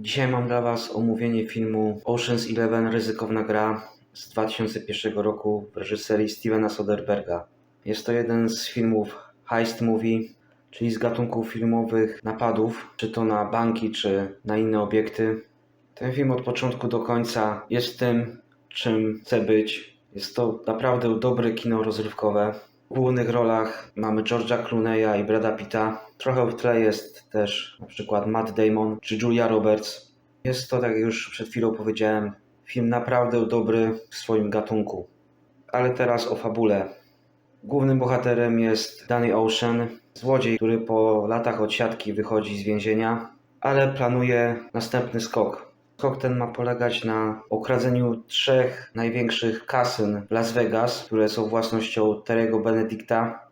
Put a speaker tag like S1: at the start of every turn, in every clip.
S1: Dzisiaj mam dla Was omówienie filmu Ocean's Eleven Ryzykowna gra z 2001 roku w reżyserii Stevena Soderberga. Jest to jeden z filmów heist movie, czyli z gatunków filmowych napadów, czy to na banki, czy na inne obiekty. Ten film od początku do końca jest tym, czym chce być. Jest to naprawdę dobre kino rozrywkowe. W głównych rolach mamy George'a Clooney'a i Brada Pitta. Trochę w tle jest też na przykład Matt Damon czy Julia Roberts. Jest to, tak jak już przed chwilą powiedziałem, film naprawdę dobry w swoim gatunku. Ale teraz o fabule. Głównym bohaterem jest Danny Ocean, złodziej, który po latach odsiadki wychodzi z więzienia, ale planuje następny skok. Skok ten ma polegać na okradzeniu trzech największych kasyn w Las Vegas, które są własnością Terego Benedicta.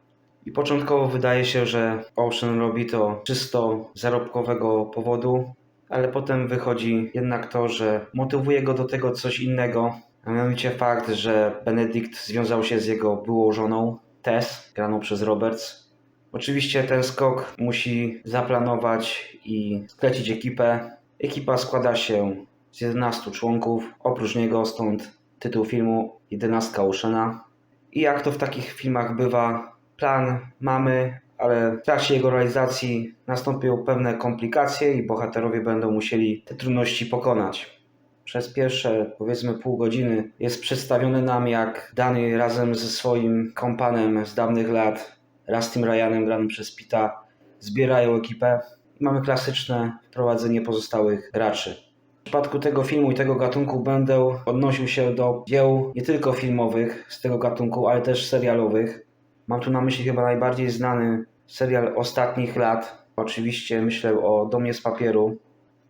S1: I początkowo wydaje się, że Ocean robi to czysto zarobkowego powodu, ale potem wychodzi jednak to, że motywuje go do tego coś innego, a mianowicie fakt, że Benedict związał się z jego byłą żoną, Tess, graną przez Roberts. Oczywiście ten skok musi zaplanować i sklecić ekipę. Ekipa składa się z 11 członków, oprócz niego stąd tytuł filmu 11 Oceana. I jak to w takich filmach bywa, plan mamy, ale w trakcie jego realizacji nastąpią pewne komplikacje i bohaterowie będą musieli te trudności pokonać. Przez pierwsze, powiedzmy, pół godziny jest przedstawiony nam, jak Danny razem ze swoim kompanem z dawnych lat, Rustym Ryanem, granym przez Pita, zbierają ekipę. Mamy klasyczne wprowadzenie pozostałych graczy. W przypadku tego filmu i tego gatunku będę odnosił się do dzieł nie tylko filmowych z tego gatunku, ale też serialowych. Mam tu na myśli chyba najbardziej znany serial ostatnich lat. Oczywiście myślę o Domie z papieru.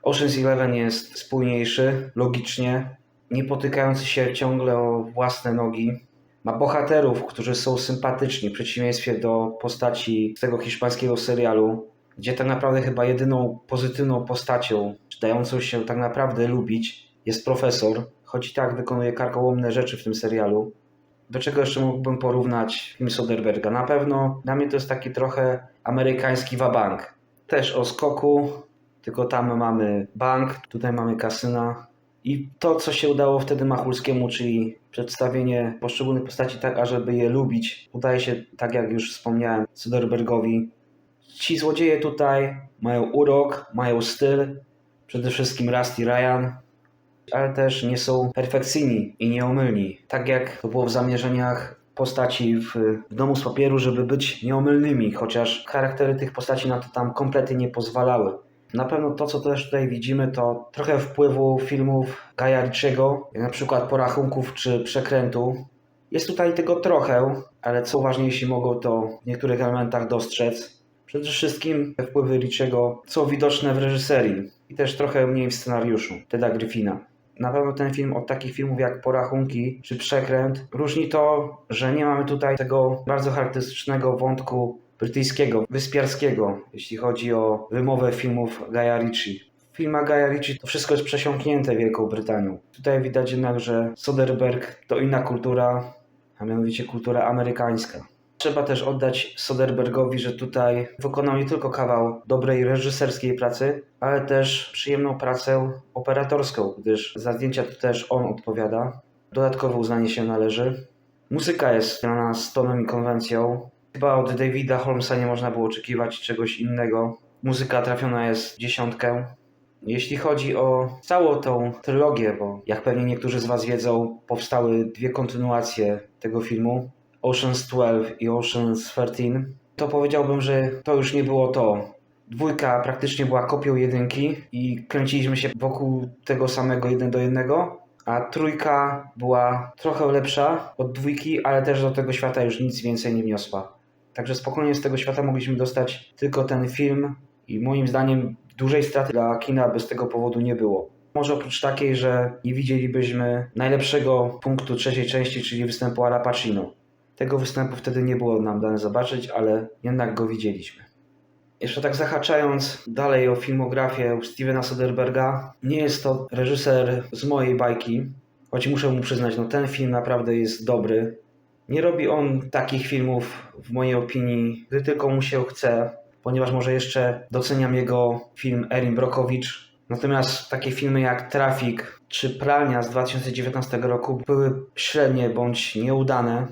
S1: Ocean's Eleven jest spójniejszy, logicznie, nie potykający się ciągle o własne nogi. Ma bohaterów, którzy są sympatyczni, w przeciwieństwie do postaci z tego hiszpańskiego serialu, gdzie tak naprawdę chyba jedyną pozytywną postacią, dającą się tak naprawdę lubić, jest profesor, choć i tak wykonuje karkołomne rzeczy w tym serialu. Do czego jeszcze mógłbym porównać film Soderberga? Na pewno dla mnie to jest taki trochę amerykański wabank. Też o skoku, tylko tam mamy bank, tutaj mamy kasyna. I to, co się udało wtedy Machulskiemu, czyli przedstawienie poszczególnych postaci tak, ażeby je lubić, udaje się, tak jak już wspomniałem, Soderbergowi. Ci złodzieje tutaj mają urok, mają styl, przede wszystkim Rusty Ryan, ale też nie są perfekcyjni i nieomylni. Tak jak to było w zamierzeniach postaci w, w Domu z Papieru, żeby być nieomylnymi, chociaż charaktery tych postaci na to tam kompletnie nie pozwalały. Na pewno to, co też tutaj widzimy, to trochę wpływu filmów Gaja Ritchiego, jak na przykład Porachunków czy Przekrętu. Jest tutaj tego trochę, ale co ważniejsi mogą to w niektórych elementach dostrzec. Przede wszystkim wpływy Ritchiego są widoczne w reżyserii i też trochę mniej w scenariuszu Teda Griffina. Na pewno ten film od takich filmów jak Porachunki czy Przekręt różni to, że nie mamy tutaj tego bardzo charakterystycznego wątku brytyjskiego, wyspiarskiego, jeśli chodzi o wymowę filmów Gaia Ritchie. W filmach Gaia Ritchie to wszystko jest przesiąknięte Wielką Brytanią. Tutaj widać jednak, że Soderbergh to inna kultura, a mianowicie kultura amerykańska. Trzeba też oddać Soderbergowi, że tutaj wykonał nie tylko kawał dobrej reżyserskiej pracy, ale też przyjemną pracę operatorską, gdyż za zdjęcia to też on odpowiada. Dodatkowe uznanie się należy. Muzyka jest znana z tonem i konwencją. Chyba od Davida Holmesa nie można było oczekiwać czegoś innego. Muzyka trafiona jest w dziesiątkę. Jeśli chodzi o całą tą trylogię, bo jak pewnie niektórzy z Was wiedzą, powstały dwie kontynuacje tego filmu. Ocean's 12 i Ocean's 13, to powiedziałbym, że to już nie było to. Dwójka praktycznie była kopią jedynki i kręciliśmy się wokół tego samego jeden do jednego, a trójka była trochę lepsza od dwójki, ale też do tego świata już nic więcej nie wniosła. Także spokojnie z tego świata mogliśmy dostać tylko ten film i moim zdaniem dużej straty dla kina bez tego powodu nie było. Może oprócz takiej, że nie widzielibyśmy najlepszego punktu trzeciej części, czyli występu Ala Pacino. Tego występu wtedy nie było nam dane zobaczyć, ale jednak go widzieliśmy. Jeszcze tak zahaczając dalej o filmografię Stevena Soderberga, nie jest to reżyser z mojej bajki, choć muszę mu przyznać, no ten film naprawdę jest dobry. Nie robi on takich filmów, w mojej opinii, gdy tylko mu się chce, ponieważ może jeszcze doceniam jego film Erin Brokowicz, Natomiast takie filmy jak Trafik czy Pralnia z 2019 roku były średnie bądź nieudane.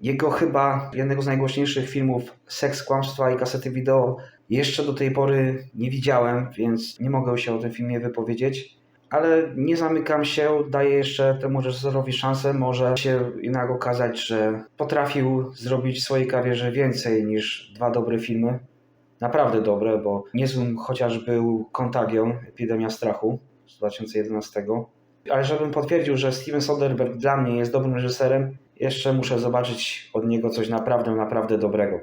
S1: Jego chyba jednego z najgłośniejszych filmów Seks, Kłamstwa i Kasety Wideo jeszcze do tej pory nie widziałem, więc nie mogę się o tym filmie wypowiedzieć. Ale nie zamykam się, daję jeszcze temu reżyserowi szansę. Może się jednak okazać, że potrafił zrobić w swojej karierze więcej niż dwa dobre filmy. Naprawdę dobre, bo niezłym chociaż był Contagion, Epidemia Strachu z 2011. Ale żebym potwierdził, że Steven Soderbergh dla mnie jest dobrym reżyserem, jeszcze muszę zobaczyć od niego coś naprawdę, naprawdę dobrego.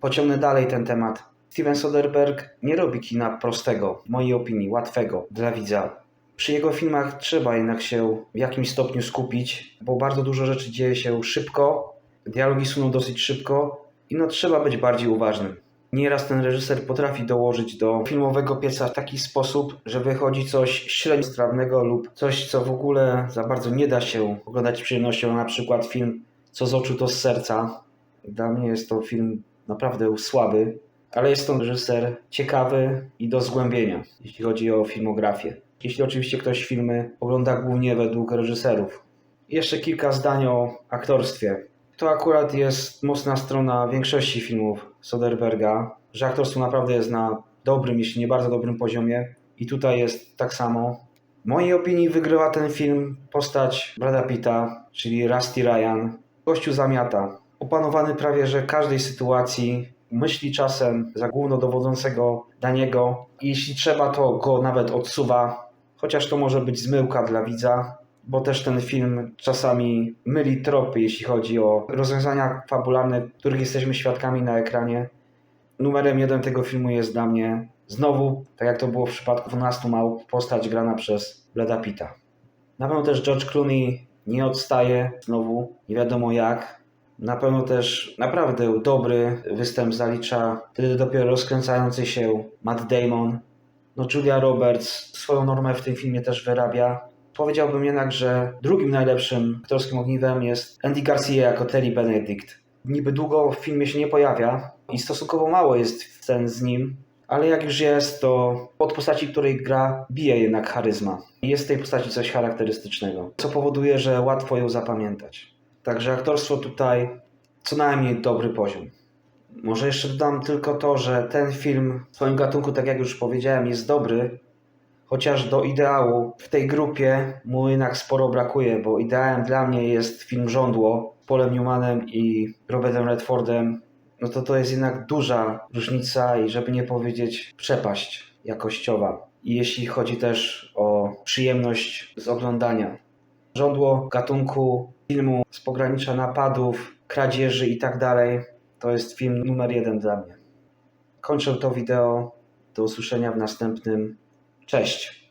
S1: Pociągnę dalej ten temat. Steven Soderbergh nie robi kina prostego, w mojej opinii, łatwego dla widza. Przy jego filmach trzeba jednak się w jakimś stopniu skupić, bo bardzo dużo rzeczy dzieje się szybko, dialogi suną dosyć szybko i no trzeba być bardziej uważnym. Nieraz ten reżyser potrafi dołożyć do filmowego pieca w taki sposób, że wychodzi coś średnio strawnego lub coś, co w ogóle za bardzo nie da się oglądać z przyjemnością, na przykład film Co z oczu to z serca. Dla mnie jest to film naprawdę słaby, ale jest to reżyser ciekawy i do zgłębienia, jeśli chodzi o filmografię. Jeśli oczywiście ktoś filmy ogląda głównie według reżyserów. Jeszcze kilka zdań o aktorstwie. To akurat jest mocna strona większości filmów Soderberga, że aktorstwo naprawdę jest na dobrym, jeśli nie bardzo dobrym poziomie. I tutaj jest tak samo. W mojej opinii wygrywa ten film postać Brada Pitta, czyli Rusty Ryan. Gościu zamiata. Opanowany prawie że każdej sytuacji, myśli czasem za głównodowodzącego Daniego. Jeśli trzeba, to go nawet odsuwa. Chociaż to może być zmyłka dla widza, bo też ten film czasami myli tropy, jeśli chodzi o rozwiązania fabularne, których jesteśmy świadkami na ekranie. Numerem jeden tego filmu jest dla mnie znowu, tak jak to było w przypadku 12 małp, postać grana przez Bleda Pitta. Na pewno też George Clooney nie odstaje znowu, nie wiadomo jak. Na pewno też naprawdę dobry występ zalicza wtedy dopiero rozkręcający się Matt Damon. No Julia Roberts swoją normę w tym filmie też wyrabia. Powiedziałbym jednak, że drugim najlepszym aktorskim ogniwem jest Andy Garcia jako Terry Benedict. Niby długo w filmie się nie pojawia i stosunkowo mało jest scen z nim, ale jak już jest, to od postaci, której gra, bije jednak charyzma. Jest w tej postaci coś charakterystycznego, co powoduje, że łatwo ją zapamiętać. Także aktorstwo tutaj co najmniej dobry poziom. Może jeszcze dodam tylko to, że ten film w swoim gatunku, tak jak już powiedziałem, jest dobry, chociaż do ideału w tej grupie mu jednak sporo brakuje, bo ideałem dla mnie jest film Żądło z Polem Newmanem i Robertem Redfordem. No to to jest jednak duża różnica i żeby nie powiedzieć przepaść jakościowa. I jeśli chodzi też o przyjemność z oglądania. Żądło gatunku filmu z pogranicza napadów, kradzieży i tak dalej, to jest film numer jeden dla mnie. Kończę to wideo. Do usłyszenia w następnym. Cześć.